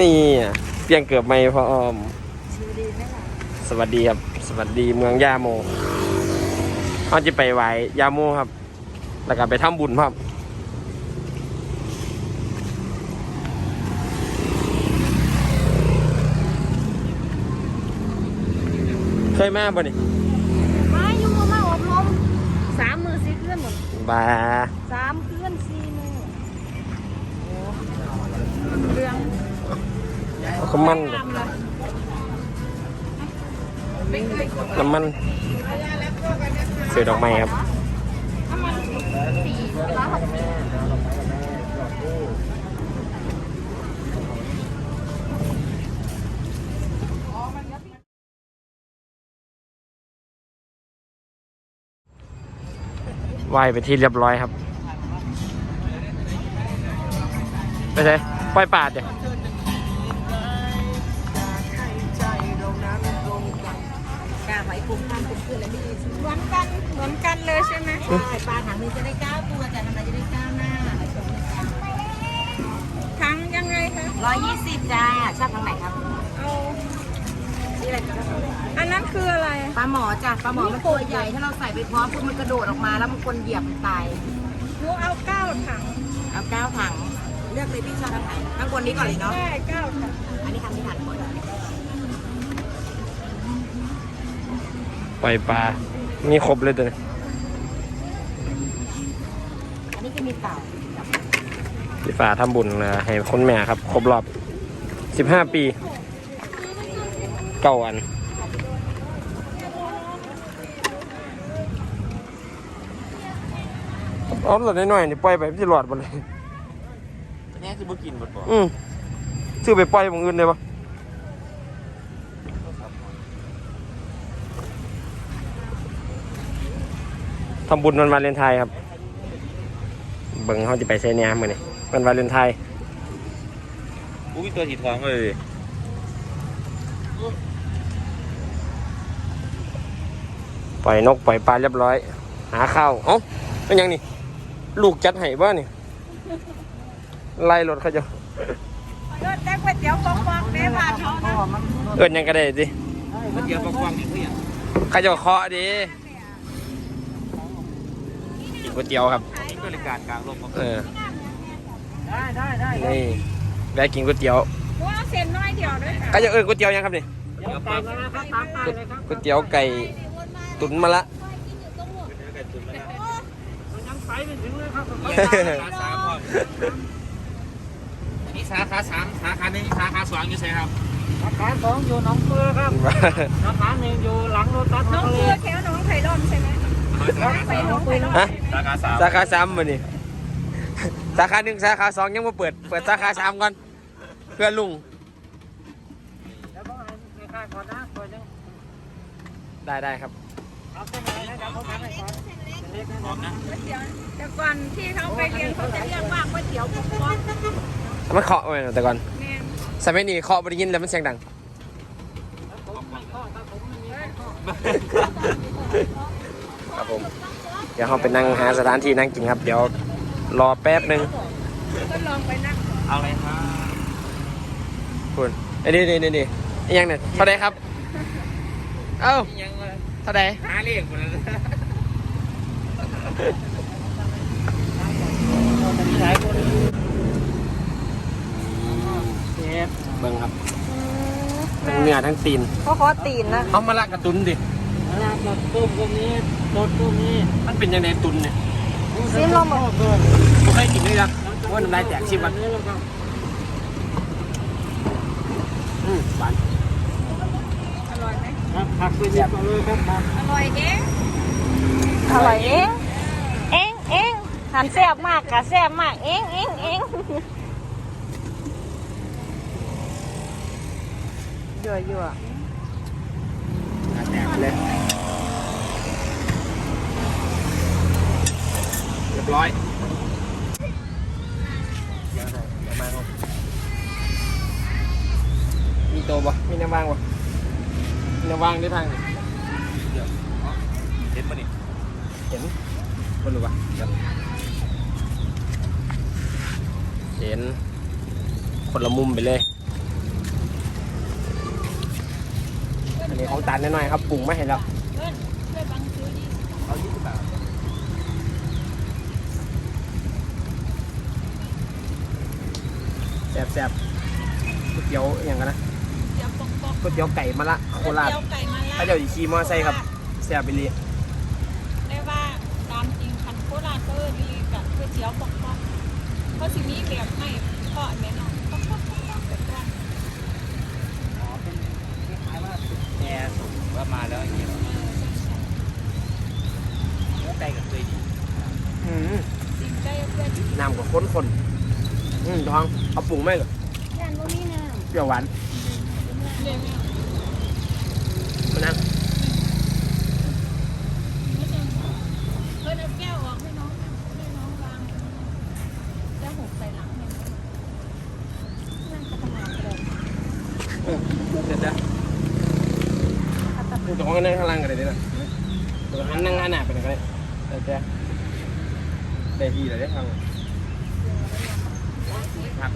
นี่อะเปลี่ยนเกือบไม่พออมชิวดีไหมล่ะสวัสดีครับ สวัสดีเมืองย่าโมเขาจะไปไหว้ย่าโมครับ แล้วก็ไปทำบุญครับเคยมาบ่นี่มาอยู่มาอบรมสามมือสี่เคลื่อนหมดบ้าสามเคลื่อน เขามันน้ำมันซื้อดอกไม้ครับน้ำมันสี่ร้อยไหวไปที่เรียบร้อยครับ ไปใช่ปล่อยปาดเดี๋ยว คุ้มกันคุ้มคืนและมีเหมือนกันเหมือนกันเลยใช่ไหมใช่ปลาถังนี้จะได้เก้าตัวแต่ทำไมจะได้เก้าหน้าถังยังไงคะร้อยยี่สิบจ้าชอบทางไหนครับเอาอันนั้นคืออะไรปลาหมอจ้ะปลาหมอมันตัวใหญ่ถ้าเราใส่ไปพร้อมปุ๊บมันกระโดดออกมาแล้วมันคนเหยียบมันตายหนูเอาเก้าถังเอาเก้าถังเลือกเลยพี่ชอบทางไหนข้างบนนี้ก่อนเลยเนาะใช่เก้าถังอันนี้ทำที่ถังก่อน ปล่อยปลา มีครบเลยตัวนี้อันนี้ก็มีเต่าพี่ฝาทำบุญนะให้คนแม่ครับ ครบรอบ 15 ปีเก้าอัน เอาหลอดน้อยๆนี่ปล่อยไปพี่หลอดหมดเลย แน่คือบ่กินบ่บ่อืมซื้อไปปล่อยหมองอื่นเลยปะ ทำบุญวันวาเลนไทน์ครับ เบิ่งเขาจะไปใช้เนี่ยมือนี่วันวาเลนไทน์อุ้ยตัวสีทองเลยปล่อยนกปล่อยปลาเรียบร้อย หาข้าวเอ้าเป็นยังนี่ ลูกจัดให้บ้านี่ไล่รถเขาจะเลือดได้ก๋วยเตี๋ยวฟองๆแม่บาทเขานะเอินหยังก็ได้สิมันเดียวกว้างๆนี่คือหยังเขาจะเคาะดี กินก๋วยเตี๋ยวครับนี่บริการกลางลมมาเออได้ได้ได้นี่แวะกินก๋วยเตี๋ยวหนูเอาเส้นน้อยเดียวด้วยค่ะเขาจะเอินก๋วยเตี๋ยวยังครับนี่เดี๋ยวปั๊บนะครับตามไปเลยครับก๋วยเตี๋ยวไก่ตุ๋นมาละยังไปไม่ถึงเลยครับสาขาสามครับอันนี้สาขาสามสาขาหนึ่งสาขาสองอยู่ไสครับสาขาสองอยู่หนองเปือครับสาขาหนึ่งอยู่หลังโรตัสน้องทะเลเพื่อแค่น้องไผ่ร่มใช่ไหม ฮะสาขาสามสาขาสามมานี่สาขาหนึ่งสาขาสองยังมาเปิด เปิดสาขาสามก่อนเพื่อลุงได้ได้ครับแต่ก่อนที่เขาไปเรียนเขาจะเรียกว่าก๋วยเตี๋ยวฟองมันเคาะไว้นะแต่ก่อนๆแม่นสมัยนี้เคาะบริยินแล้วมันเสียงดัง ผม เดี๋ยวเราไปนั่งหาสถานที่นั่งกินครับ เดี๋ยวรอแป๊บหนึ่งก็ลองไปนั่งเอาเลยครับคุณไอ้นี่นี่นี่นี่ไอ้ยังเนี่ยเท่าไหรครับ เอ้ายังเลยเท่าไหรหาเลขหมดแล้วมีหลายคนเชฟเบิ่งครับทั้งเนื้อทั้งตีนเขาขอตีนนะเอามาละกระตุนดิลาบกับต้มตรงนี้ ตดตรงนี้มันเป็นยังไงตุนเนี่ยซีนลมพ่อเกินผมเคยกินด้วยนะว่าน้ำลายแตกชิมมันนี้แล้วครับอืมหวานอร่อยไหมครับผักไปเรียบร้อยเลยครับผักอร่อยเองอร่อยเองเองเองหันแซ่บมากกะแซ่บมากเองเองเองยั่วยั่วแตกเลย รียบร้อยมีโตบ่มีน้ำว่างบ่มีน้ำว่างได้ทางเห็นปะนี่เห็นบนหรู้ปะเห็นคนละมุมไปเลยอันนี้ของตันน้อยครับปุ่งไม่เห็นแล้ว แซ่บๆก๋วยเตี๋ยวอหย่างกันนะเดี๋ยวปอกปอกก๋วยเตี๋ยวไก่มะละโคราชเดี๋ยวไก่มาละถ้าเดี๋ยวอีขี่มอไซค์ครับแซ่บไปเลยได้ว่าตามจริงคันโคราชก็ดีกับก๋วยเตี๋ยวปอกปอกเพราะสิ่งนี้แบบไม่ทอดแม่น้องปอกปอกปอกปอกแบบว่าอ๋อเป็นคล้ายๆว่าแอร์ส่งว่ามาแล้วอย่างเงี้ยเออใช่ใช่ใกล้กับตัวดีอืมสิ่งใกล้เพื่อนที่น้ำกับข้นๆ อืมทองเอาปรุงไหมเหรอยันว่ามีน้เปรี้ยวหวานเรียนไม่เอามานั่งไม่ใช่เพื่อนเอาแก้วออกให้น้องให้น้องวางแล้วหกใส่หลังเนี่ยนั่งก็ทำงานเลยอืมเสร็จแล้วดูตัวของนั่งข้างล่างกันเลยดินะตัวหันนั่งหน้าหนาไปไหนกันเลยแต่แจ๊ได้ทีเลยได้ทาง ครับ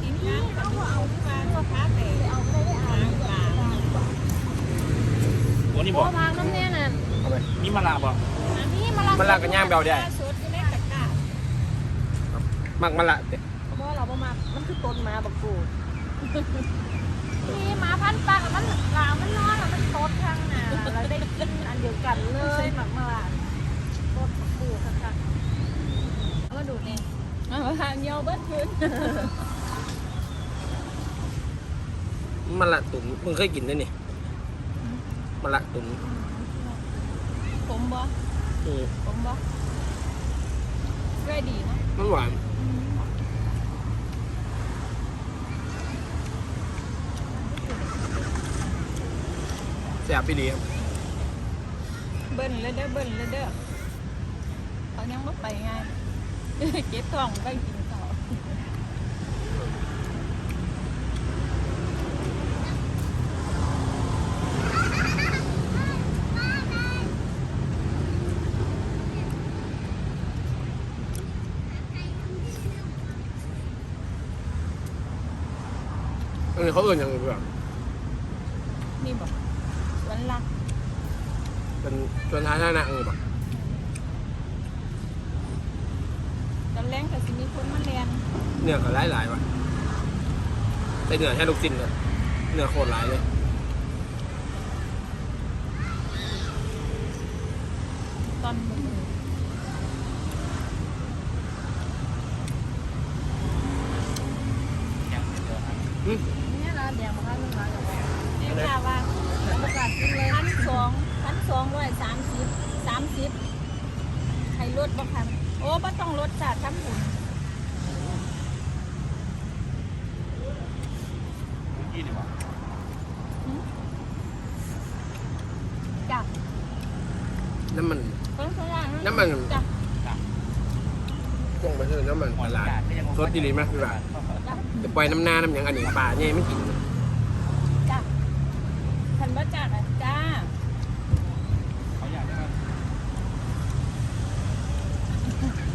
ทีมงานก็ไม่เอาที่มาพ่อค้าแต่เอาไม่ได้อ่านปลาโอ้นี่ำบอกโอ้พักน้ำเนี่ยน่ะเอาไปนี่มาลาบอกอันนี้มามันลากกันย่างเบาได้สุดก็ได้ตะกร้ามักมะละเด็เพราะเราประมามันคือต้นมาบักกูดนี่หมาพันธุ์ปากมันหลามันนอนแล้วมันตดทางหน้าเราได้กินอันเดียวกันเลยหมักมาลาตดบักกูดค่ะแล้วก็ดูด เองมาทางเยี่ยวเบิ้ลคืนมะละตุ๋นมึงเคยกินด้วยนี่มะละตุ๋นผมบ่อืมผมบ่ด้วยดีนะมันหวาน แซ่บไปดีครับเบิ้ลเลยเด้อเบิ้ลเลยเด้อเขายังไม่ไปง่าย เก็บท้องไปกินเขาเออเขาเอื่นอย่างอื่นแบบ นี่บอกสวนลัก เป็นส่วนท้ายหน้าหน้าเออแบบ ตอนแรงกับสิมีคนมาเรียน เนื้อก็หลายหลายๆว่ะแต่เนื้อแค่ลูกจิ้นเลยเนื้อโคตรหลายเลยตอนมือยังไม่เจอครับอืมเนี่ยร้านแดงมาข้างนึงร้านกับนี่ค่ะว่าประกาศกินเลยพันสองพันสองร้อยสามสิบสามสิบให้ลดบ่คันโอ้บ่ต้องลดจ้ะทำบุญ ยี่ดีกว่าจ้ะน้ำมันเพิ่นเขาย่างน้ำมันจ้ะพวกมันคือน้ำมันหปอลานาร้ากาศก็ยังสดดีเลยไหมพี่บ่าจ้ะจะปล่อยน้ำหน้าน้ำหยังอันนี้ปลาเนี่ยไม่กินจ้ะคันบ่จัดอะจ้าเขาอยากได้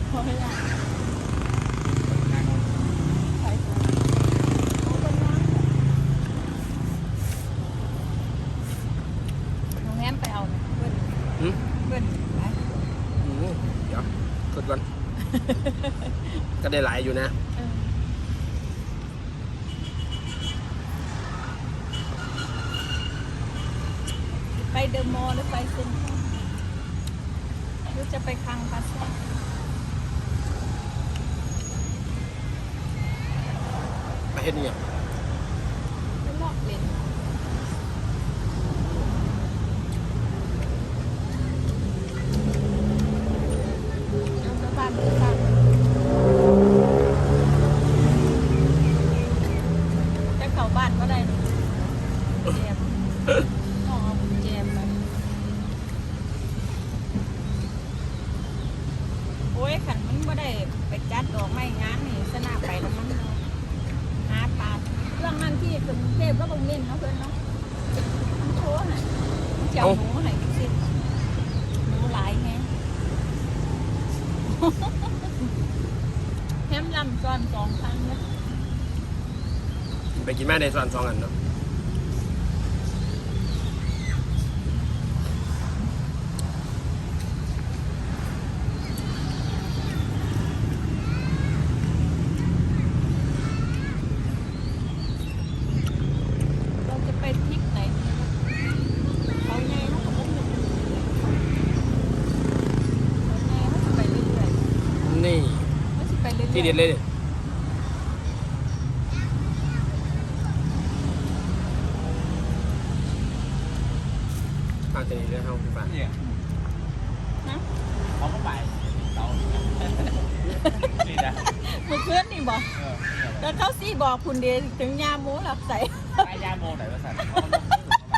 เขาย่าง งาน ไปโอ้เพิ่นย่างน้องแง้มไปเอาเลยเพิ่น อืม เพิ่นไป อืมเดี๋ยว กดก่อน ก็ได้หลายอยู่นะไปเดอะมอลล์หรือไปเซ็นทรัลหรือจะไปคังพลาซ่าไปเฮ็ดเนี่ยไปลอกเลนเอาสะพานสะพานจะเข้าบ้านก็ได้นี่แจมน้องเอาแจมไปโอ้ยขันมันไม่ได้ไปจัดดอกไม้งานนี่สนาไปแล้วมันหาปลาเรื่องนั้นที่กรุงเทพก็ต้องเล่นเนาะเพื่อนเนาะมันโชว์น่ะมันจะเอาหนูให้กินสิหนูหลา ยแฮงแฮมลำซ้อนสองครั้งเนี่ยไปกินแม่ในซอนสองอันเนาะ ที่เด็ดเลยดิอาจจะนี่เรื่องเฮาพี่ฟ้าเนี่ยเขาก็ไปเรานี่นะมือคืนนี่บอกเออแล้วเขาซี่บอกคุณเดถึงยามหมูหลับใส่ไอ้ยาโมไหนวะสันเขาลงมือเข้าไป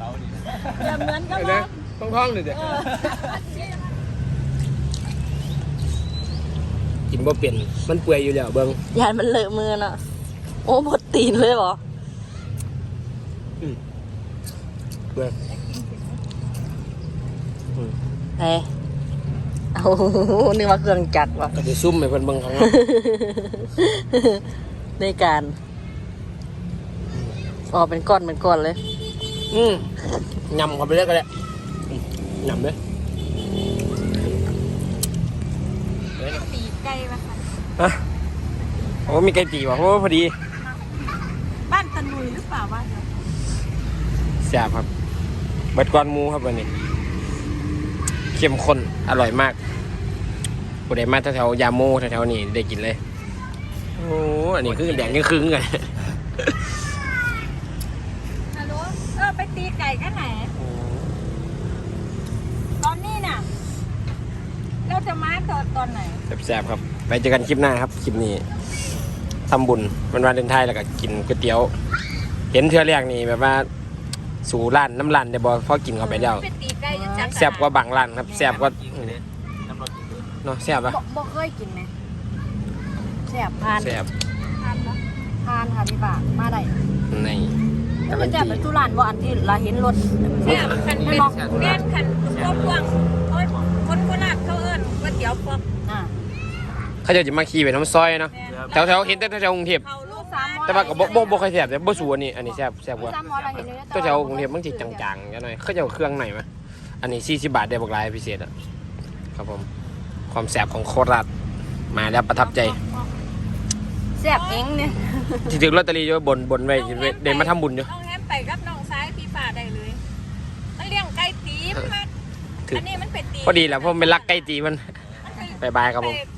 เรานี่นะอย่าเหมือนกับเห็นไหมว่าต้องท้องเลยเด็ก เออ กินบ่เปลี่ยนมันเปื่อยอยู่แล้วเบิ่งยานมันเลอะมือเนาะโอ้หมดตีนเลยเหรอเบิ่งไหนเอานึกว่าเครื่องจักรว่ะก็จะซุ่มให้เพิ่นเบิ่งครั้งในการออกเป็นก้อนเป็นก้อนเลย อืมยำเข้าไปเลยก็ได้อืมยำเลย ตี ไก่มาค่ะฮะโอ้มีไก่ตีว่ะโอ้พอดีบ้านตะนุยหรือเปล่าบ้านแซ่บครับเบิดก้อนหมูครับวันนี้เข้มข้นอร่อยมากผู้ใดมาแถวๆยาโมแถวๆนี้ได้กินเลย โอ้อันนี้คือแดงยังครึ่งไงฮัลโหลเออไปตีไก่กันไหน ตอนนี้น่ะ เรา จะมาตอนตอนไหนแซ่บๆครับ ไปเจอกันคลิปหน้าครับ คลิปนี้ทำบุญวันวาเลนไทน์แล้วก็กินก๋วยเตี๋ยว เห็นเทื่อแรกนี่แบบว่าสู่ร้านน้ำร้านได้บ่พอกินเข้าไปแล้วไปตีไก่จะจับแซ่บกว่าบางร้านครับแซ่บกว่าจริงเลยน้ำรถจริงเลยเนาะแซ่บปะบ่บ่เคยกินไหมแซ่บพานแซ่บทานเนาะพานค่ะพี่ป่ามาได้ในแล้วมันจะเป็นตุลานบ่อันที่เราเห็นรถแซ่บคันเป็นแม่นคันพวกพวงโอ้ยคนโคราชเขา เอิ้นก๋วยเตี๋ยวพวกอ่าเขาเจะจะมาขี่ไปน้ำซอยเนาะแม่นแถวๆเห็นแต่แถวๆกรุงเทพเขาลูกสามร้อยแต่ว่าก็บ่บ่บ่ค่อยแซ่บแต่บ่สูอันนี้อันนี้แซ่บแซ่บกว่าสามร้อยเราเห็นเลยตัวแถวกรุงเทพบางทีจางๆจังหน่อยเขาจะเอาเครื่องไหนมาอันนี้40บาทได้บักหลายพิเศษอะครับผมความแซ่บของโคราชมาแล้วประทับใจ แซ่บเองเนี่ยที่ถึงลอตเตอรี่อยู่บนบนไว้สิได้มาทำบุญอยู่ น้องแฮมไปกับน้องซ้ายพี่ฝ่าได้เลยมันเลี้ยงไก่ตีมมาถึง อันนี้มันเป็นตีพอดีแหล้วเพราะมันรักใกล้จีมันมันเป็นบาย บายครับผม ไป